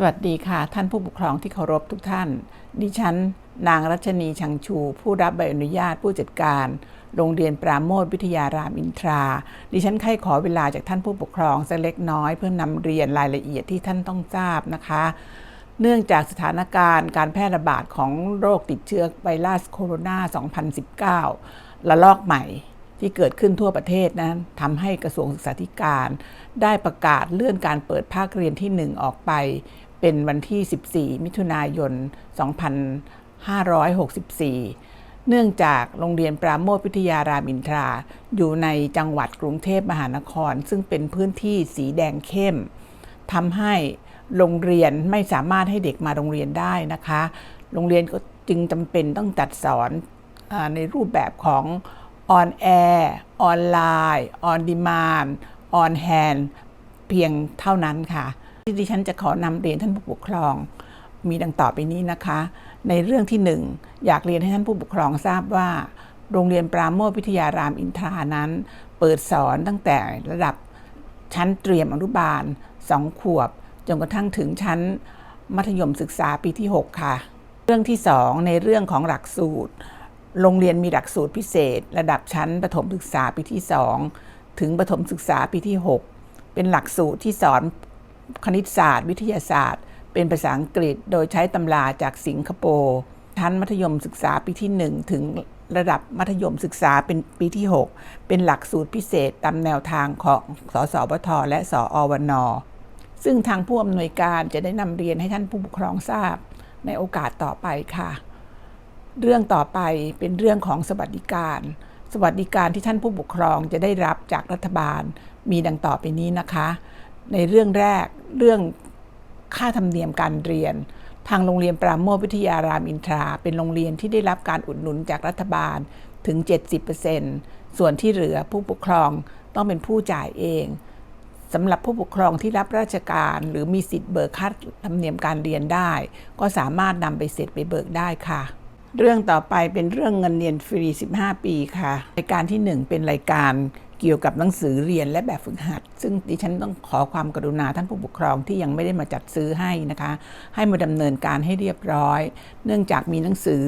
สวัสดีค่ะท่านผู้ปกครองที่เคารพทุกท่าน ดิฉัน นางรัชนีชังชู ผู้รับใบอนุญาตผู้จัดการ โรงเรียนปราโมทวิทยารามอินทรา ดิฉันใครขอเวลาจากท่านผู้ปกครองสักเล็กน้อยเพื่อนำเรียนรายละเอียดที่ท่านต้องทราบนะคะ เนื่องจากสถานการณ์การแพร่ระบาดของโรคติดเชื้อไวรัสโคโรนา 2019 ระลอกใหม่ที่เกิดขึ้นทั่วประเทศนั้นทำให้กระทรวงศึกษาธิการ ได้ประกาศเลื่อนการเปิดภาคเรียนที่ 1 ออกไป เป็นวันที่ 14 มิถุนายน 2564 เนื่องจากโรงเรียนปราโมทวิทยารามอินทรา อยู่ในจังหวัดกรุงเทพมหานคร ซึ่งเป็นพื้นที่สีแดงเข้มทำให้โรงเรียนไม่สามารถให้เด็กมาโรงเรียนได้นะคะ โรงเรียนก็จึงจำเป็นต้องจัดสอนอในรูปแบบของออนแอร์ออนไลน์ออนดีมานออนแฮนเพียงเท่านั้นค่ะ ที่ดิฉันจะขอนำเรียนท่านผู้ปกครอง มีดังต่อไปนี้นะคะ ในเรื่องที่หนึ่งอยากเรียนให้ท่านผู้ปกครองทราบว่า โรงเรียนปราโมทวิทยารามอินทรานั้น เปิดสอนตั้งแต่ระดับชั้นเตรียมอนุบาล2ขวบ จนกระทั่งถึงชั้นมัธยมศึกษาปีที่ 6 ค่ะ เรื่องที่ 2 ในเรื่องของหลักสูตร โรงเรียนมีหลักสูตรพิเศษ ระดับชั้นประถมศึกษาปีที่ 2 ถึงประถมศึกษาปีที่ 6 เป็นหลักสูตรที่สอน คณิตศาสตร์ วิทยาศาสตร์ เป็นภาษาอังกฤษ โดยใช้ตำราจากสิงคโปร์ชั้นมัธยมศึกษาปีที่ 1 ถึงระดับมัธยมศึกษาเป็นปีที่ 6 เป็นหลักสูตรพิเศษตามแนวทางของสสวท และสอวนซึ่งทางผู้อำนวยการจะได้นำเรียนให้ท่านผู้ปกครองทราบในโอกาสต่อไปค่ะ เรื่องต่อไปเป็นเรื่องของสวัสดิการ สวัสดิการที่ท่านผู้ปกครองจะได้รับจากรัฐบาลมีดังต่อไปนี้นะคะ ในเรื่องแรกเรื่องค่าธรรมเนียมการเรียน ทางโรงเรียนปราโมทวิทยารามอินทรา เป็นโรงเรียนที่ได้รับการอุดหนุนจากรัฐบาลถึง 70%ส่วนที่เหลือผู้ปกครองต้องเป็นผู้จ่ายเองสำหรับผู้ปกครองที่รับราชการหรือมีสิทธิ์เบิกค่าธรรมเนียมการเรียนได้ ก็สามารถนำไปเสร็จไปเบิกได้ค่ะ เรื่องต่อไปเป็นเรื่องเงินเรียนฟรี 15 ปีค่ะ รายการที่ 1 เป็นรายการ เกี่ยวกับหนังสือเรียนและแบบฝึกหัด ซึ่งดิฉันต้องขอความกรุณาท่านผู้ปกครองที่ยังไม่ได้มาจัดซื้อให้นะคะ ให้มาดำเนินการให้เรียบร้อย เนื่องจากมีหนังสือ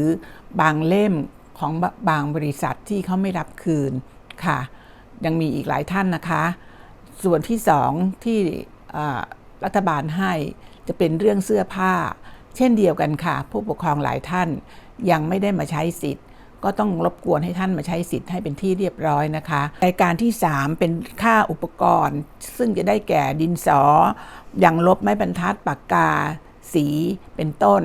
บางเล่มของบางบริษัทที่เขาไม่รับคืนค่ะ ยังมีอีกหลายท่านนะคะ ส่วนที่สองที่รัฐบาลให้จะเป็นเรื่องเสื้อผ้า เช่นเดียวกันค่ะ ผู้ปกครองหลายท่านยังไม่ได้มาใช้สิทธิ์ ก็ต้องรบกวนให้ท่านมาใช้สิทธิ์ให้เป็นที่เรียบร้อยนะคะรายการที่ 3 เป็นค่าอุปกรณ์ ซึ่งจะได้แก่ดินสออย่างลบไม้บรรทัดปากกา สีเป็นต้น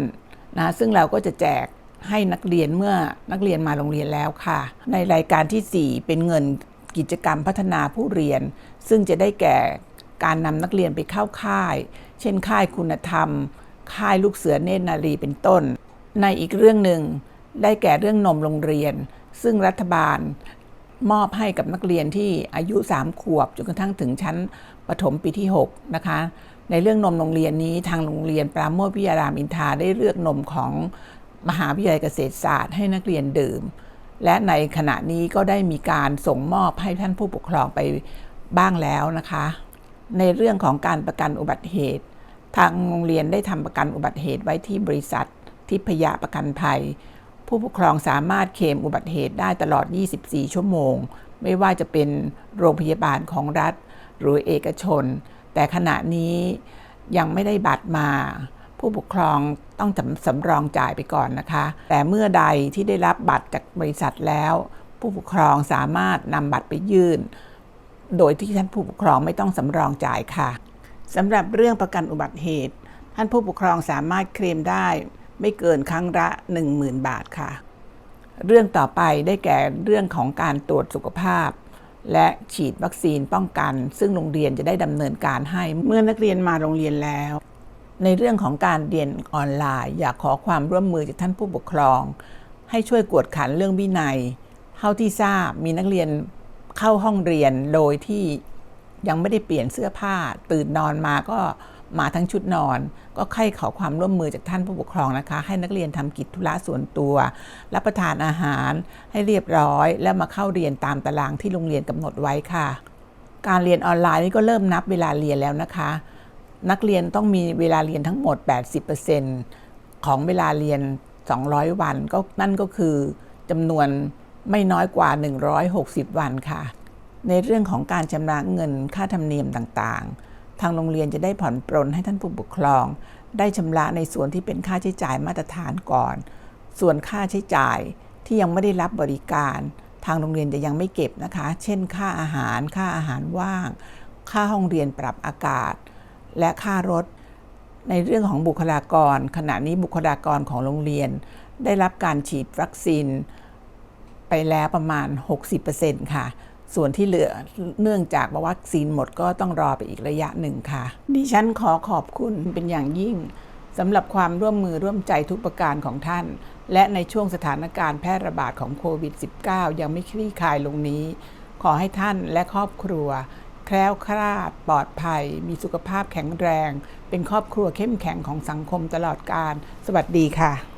นะซึ่งเราก็จะแจกให้นักเรียนเมื่อนักเรียนมาโรงเรียนแล้วค่ะ ในรายการที่ 4 เป็นเงินกิจกรรมพัฒนาผู้เรียน ซึ่งจะได้แก่การนำนักเรียนไปเข้าค่าย เช่นค่ายคุณธรรม ค่ายลูกเสือเนตรนารีเป็นต้น ในอีกเรื่องหนึ่ง ได้แก่เรื่องนมโรงเรียน ซึ่งรัฐบาลมอบให้กับนักเรียนที่อายุ 3 ขวบจนกระทั่งถึงชั้นประถมปีที่ 6 นะคะ ในเรื่องนมโรงเรียนนี้ทางโรงเรียนปราโมทวิทยารามอินทาได้เลือกนมของมหาวิทยาลัยเกษตรศาสตร์ให้นักเรียนดื่ม และในขณะนี้ก็ได้มีการส่งมอบให้ท่านผู้ปกครองไปบ้างแล้วนะคะ ในเรื่องของการประกันอุบัติเหตุ ทางโรงเรียนได้ทำประกันอุบัติเหตุไว้ที่บริษัททิพยประกันภัย ผู้ปกครองสามารถเคลมอุบัติเหตุได้ตลอด 24 ชั่วโมง ไม่ว่าจะเป็นโรงพยาบาลของรัฐ หรือเอกชน แต่ขณะนี้ยังไม่ได้บัตรมา ผู้ปกครองต้องสำรองจ่ายไปก่อนนะคะ แต่เมื่อใดที่ได้รับบัตรจากบริษัทแล้ว ผู้ปกครองสามารถนำบัตรไปยื่น โดยที่ท่านผู้ปกครองไม่ต้องสำรองจ่ายค่ะสำหรับเรื่องประกันอุบัติเหตุ ท่านผู้ปกครองสามารถเคลมได้ ไม่เกินครั้งละ 10,000 บาทค่ะ เรื่องต่อไปได้แก่เรื่องของการตรวจสุขภาพ และฉีดวัคซีนป้องกัน ซึ่งโรงเรียนจะได้ดำเนินการให้เมื่อนักเรียนมาโรงเรียนแล้ว ในเรื่องของการเรียนออนไลน์ อยากขอความร่วมมือจากท่านผู้ปกครอง ให้ช่วยกวดขันเรื่องวินัย เท่าที่ทราบมีนักเรียนเข้าห้องเรียนโดยที่ยังไม่ได้เปลี่ยนเสื้อผ้า ตื่นนอนมาก็ มาทั้งชุดนอน ก็ใครขอความร่วมมือจากท่านผู้ปกครองนะคะ ให้นักเรียนทำกิจธุระส่วนตัว รับประทานอาหารให้เรียบร้อย แล้วมาเข้าเรียนตามตารางที่โรงเรียนกำหนดไว้ค่ะ การเรียนออนไลน์นี่ก็เริ่มนับเวลาเรียนแล้วนะคะ นักเรียนต้องมีเวลาเรียนทั้งหมด 80%ของเวลาเรียน 200 วันก็นั่นก็คือจำนวนไม่น้อยกว่า 160 วันค่ะ ในเรื่องของการชำระเงินค่าธรรมเนียมต่างๆ ทางโรงเรียนจะได้ผ่อนปรนให้ท่านผู้ปกครอง ได้ชำระในส่วนที่เป็นค่าใช้จ่ายมาตรฐานก่อน ส่วนค่าใช้จ่ายที่ยังไม่ได้รับบริการ ทางโรงเรียนจะยังไม่เก็บนะคะ เช่น ค่าอาหาร ค่าอาหารว่าง ค่าห้องเรียนปรับอากาศ และค่ารถ ในเรื่องของบุคลากร ขณะนี้บุคลากรของโรงเรียน ได้รับการฉีดวัคซีนไปแล้วประมาณ 60%ค่ะ ส่วนที่เหลือเนื่องจากว่าวัคซีนหมดก็ต้องรอไปอีกระยะหนึ่งค่ะ ดิฉันขอขอบคุณเป็นอย่างยิ่งสำหรับความร่วมมือร่วมใจทุกประการของท่าน และในช่วงสถานการณ์แพร่ระบาดของโควิด -19 ยังไม่คลี่คลายลงนี้ ขอให้ท่านและครอบครัว แคล้วคลาด ปลอดภัย มีสุขภาพแข็งแรง เป็นครอบครัวเข้มแข็งของสังคมตลอดกาลสวัสดีค่ะ